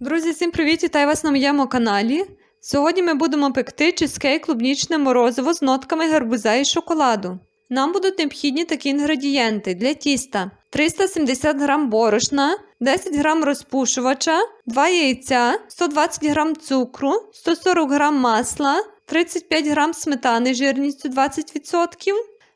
Друзі, всім привіт! Вітаю вас на моєму каналі. Сьогодні ми будемо пекти чизкейк клубнічне морозиво з нотками гарбуза і шоколаду. Нам будуть необхідні такі інгредієнти для тіста: 370 г борошна, 10 г розпушувача, 2 яйця, 120 г цукру, 140 г масла, 35 г сметани жирністю 20%.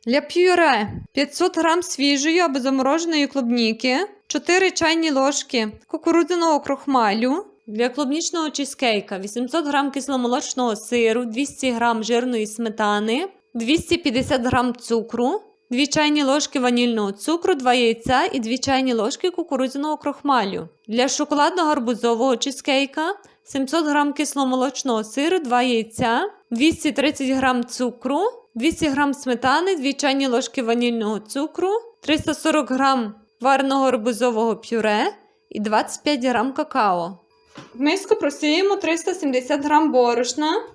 Для пюре 500 г свіжої або замороженої клубніки, 4 чайні ложки кукурудзяного крохмалю. Для клубнічного чизкейка 800 г кисломолочного сиру, 200 г жирної сметани, 250 г цукру, 2 чайні ложки ванільного цукру, 2 яйця і 2 чайні ложки кукурудзяного крохмалю. Для шоколадно-гарбузового чизкейка 700 г кисломолочного сиру, 2 яйця, 230 г цукру, 200 г сметани, 2 чайні ложки ванільного цукру, 340 г вареного гарбузового пюре і 25 г какао. В миску просіємо 370 г борошна.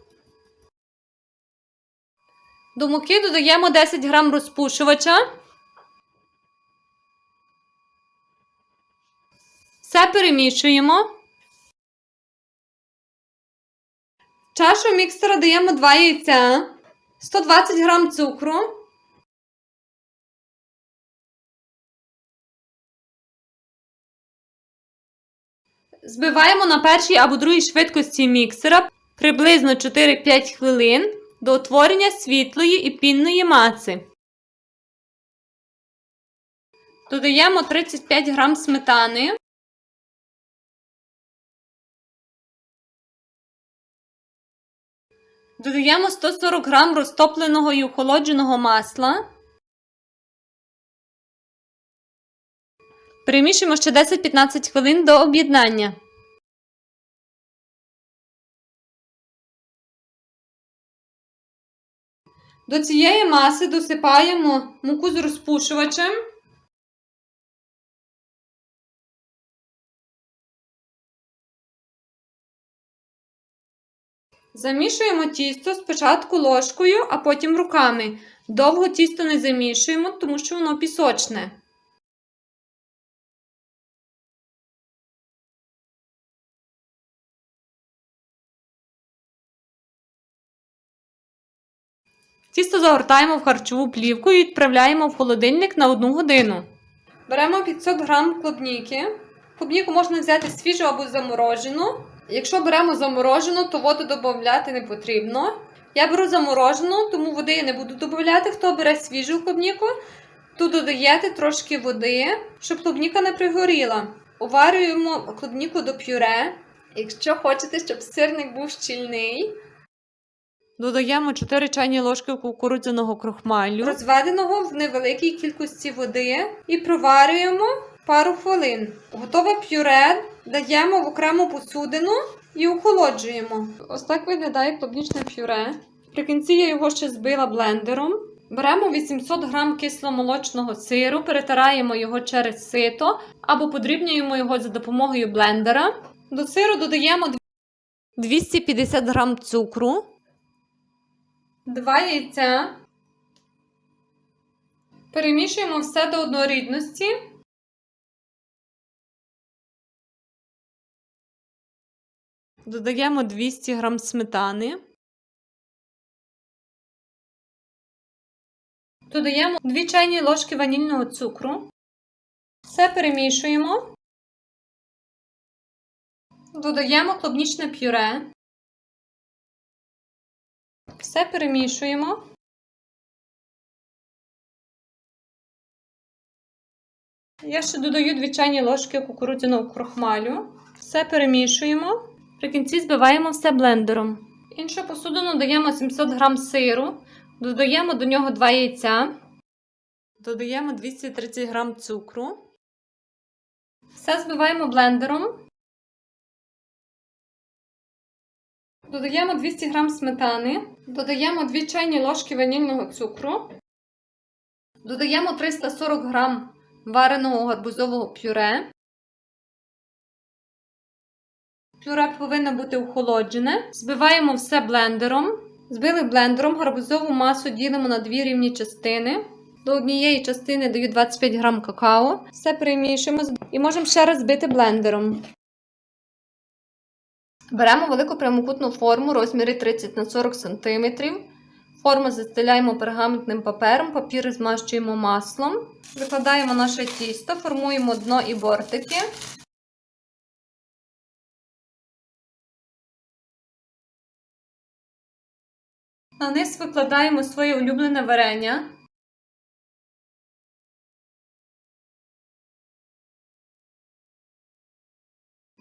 До муки додаємо 10 г розпушувача. Все перемішуємо. В чашу міксера даємо 2 яйця, 120 г цукру. Збиваємо на першій або другій швидкості міксера приблизно 4-5 хвилин до утворення світлої і пінної маси. Додаємо 35 г сметани. Додаємо 140 г розтопленого і охолодженого масла. Перемішуємо ще 10-15 хвилин до об'єднання. До цієї маси досипаємо муку з розпушувачем. Замішуємо тісто спочатку ложкою, а потім руками. Довго тісто не замішуємо, тому що воно пісочне. Тісто загортаємо в харчову плівку і відправляємо в холодильник на 1 годину. Беремо 500 г клубніки. Клубніку можна взяти свіжу або заморожену. Якщо беремо заморожену, то воду додати не потрібно. Я беру заморожену, тому води я не буду додати. Хто бере свіжу клубніку, то додаєте трошки води, щоб клубніка не пригоріла. Уварюємо клубніку до пюре. Якщо хочете, щоб сирник був щільний, Додаємо 4 чайні ложки кукурудзяного крохмалю, розведеного в невеликій кількості води, і проварюємо пару хвилин. Готове пюре даємо в окрему посудину і охолоджуємо. Ось так виглядає клубнічне пюре. При кінці я його ще збила блендером. Беремо 800 г кисломолочного сиру, перетираємо його через сито або подрібнюємо його за допомогою блендера. До сиру додаємо 250 г цукру. Два яйця. Перемішуємо все до однорідності. Додаємо 200 г сметани. Додаємо 2 чайні ложки ванільного цукру. Все перемішуємо. Додаємо клубнічне пюре. Все перемішуємо. Я ще додаю 2 чайні ложки кукурудзяного крохмалю. Все перемішуємо. При кінці збиваємо все блендером. Іншу посудину даємо 700 г сиру, додаємо до нього 2 яйця, додаємо 230 г цукру. Все збиваємо блендером. Додаємо 200 г сметани, додаємо 2 чайні ложки ванільного цукру, додаємо 340 г вареного гарбузового пюре. Пюре повинно бути охолоджене. Збиваємо все блендером. Збили блендером, гарбузову масу ділимо на дві рівні частини. До однієї частини даю 25 г какао. Все перемішуємо і можемо ще раз збити блендером. Беремо велику прямокутну форму розміри 30 на 40 см. Форму застеляємо пергаментним папером, папір змащуємо маслом. Викладаємо наше тісто, формуємо дно і бортики. На низ викладаємо своє улюблене варення.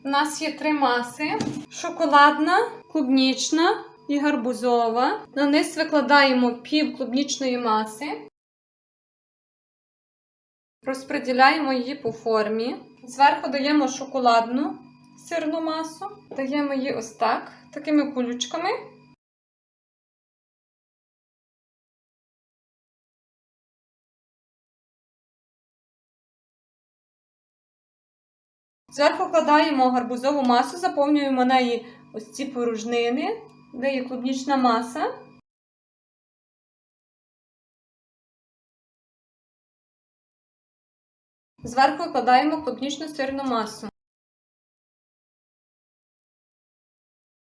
У нас є три маси: шоколадна, клубнічна і гарбузова. На низ викладаємо пів клубнічної маси. Розподіляємо її по формі. Зверху даємо шоколадну сирну масу. Даємо її ось так, такими кулючками. Зверху кладаємо гарбузову масу, заповнюємо неї ось ці порожнини, де є клубнічна маса. Зверху викладаємо клубнічну сирну масу.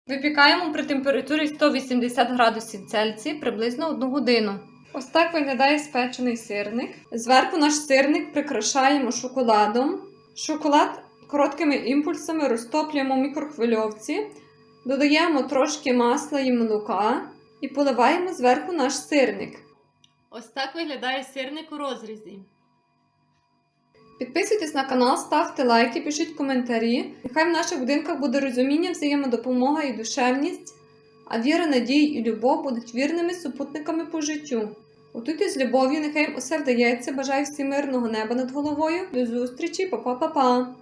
Випікаємо при температурі 180 градусів Цельсія приблизно 1 годину. Ось так виглядає спечений сирник. Зверху наш сирник прикрашаємо шоколадом. Шоколад короткими імпульсами розтоплюємо в мікрохвильовці, додаємо трошки масла і молока і поливаємо зверху наш сирник. Ось так виглядає сирник у розрізі. Підписуйтесь на канал, ставте лайки, пишіть коментарі. Нехай в наших будинках буде розуміння, взаємодопомога і душевність, а віра, надія і любов будуть вірними супутниками по життю. Готуйте з любов'ю, нехай їм усе вдається. Бажаю всім мирного неба над головою. До зустрічі, па-па-па-па!